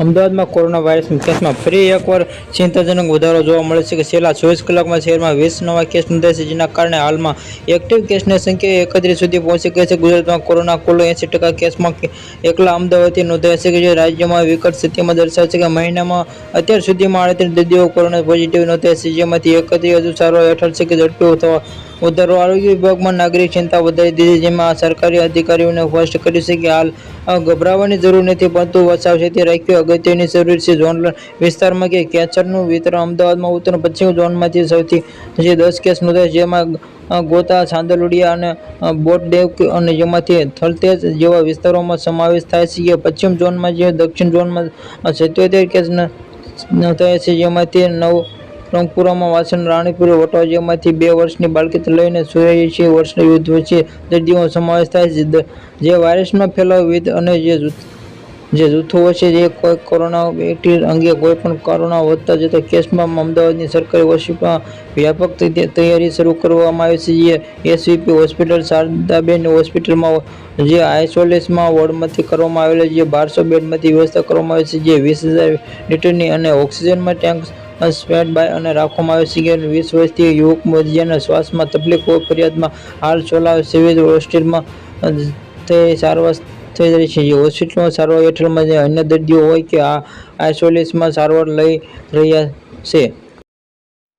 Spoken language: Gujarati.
અમદાવાદમાં કોરોના વાયરસના કેસમાં ફરી એકવાર ચિંતાજનક વધારો જોવા મળે છે કે છેલ્લા ચોવીસ કલાકમાં શહેરમાં વીસ નવા કેસ નોંધાયા છે, જેના કારણે હાલમાં એક્ટિવ કેસની સંખ્યા એકત્રીસ સુધી પહોંચી ગઈ છે. ગુજરાતમાં કોરોના કુલ એંસી ટકા કેસમાં એકલા અમદાવાદથી નોંધાયા છે કે જે રાજ્યમાં વિકટ સ્થિતિમાં દર્શાવે છે કે મહિનામાં અત્યાર સુધીમાં આડત્રીસ દર્દીઓ કોરોના પોઝિટિવ નોંધાયા છે, જેમાંથી એકત્રીસ હજુ સારવાર હેઠળ છે કે ઝડપી થવા ઉધારો આરોગ્ય વિભાગમાં નાગરિક ચિંતા વધારી દીધી, જેમાં સરકારી અધિકારીઓને સ્પષ્ટ કર્યું છે કે હાલ ગભરાવાની જરૂર નથી, પરંતુ સાવચેતી રાખવી અગત્યની જરૂર છે ઝોન વિસ્તારમાં કે કેન્સરનું વિતરણ. અમદાવાદમાં ઉત્તર પશ્ચિમ ઝોનમાંથી સૌથી જે દસ કેસ નોંધાય જેમાં ગોતા, સાંદલુડિયા અને બોટડેવ અને જેમાંથી થલતેજ જેવા વિસ્તારોમાં સમાવેશ થાય છે. જે પશ્ચિમ ઝોનમાં જે દક્ષિણ ઝોનમાં સત્યોતેર કેસ નોંધાયા છે, જેમાંથી નવ રંગપુરામાં વાસણ રાણીપુર વટવા જેમાંથી બે વર્ષની બાળકીથી લઈને ચોર્યાસી વર્ષના યુદ્ધ વચ્ચે દર્દીઓનો સમાવેશ થાય છે. જે વાયરસમાં ફેલાવ વિધ અને જે જે જૂથો વચ્ચે જે કોઈ કોરોના અંગે કોઈ પણ કોરોના વધતા જતા કેસમાં અમદાવાદની સરકારી હોસ્પિટલમાં વ્યાપક રીતે તૈયારી શરૂ કરવામાં આવી છે. જે એસવીપી હોસ્પિટલ, શારદાબેન હોસ્પિટલમાં જે આઇસોલેશનમાં વોર્ડમાંથી કરવામાં આવેલા જે બારસો બેડમાંથી વ્યવસ્થા કરવામાં આવી છે. જે વીસ હજાર લીટરની અને ઓક્સિજનમાં ટેન્ક સ્પેડ બાય અને રાખવામાં આવે કે વીસ વર્ષથી યુવક જેને શ્વાસમાં તકલીફ હોય ફરિયાદમાં હાલ સોલા સિવિલ હોસ્પિટલમાં તે સારવાર થઈ રહી છે. હોસ્પિટલમાં સારવાર હેઠળમાં જે અન્ય દર્દીઓ હોય કે આ આઇસોલેશનમાં સારવાર લઈ રહ્યા છે.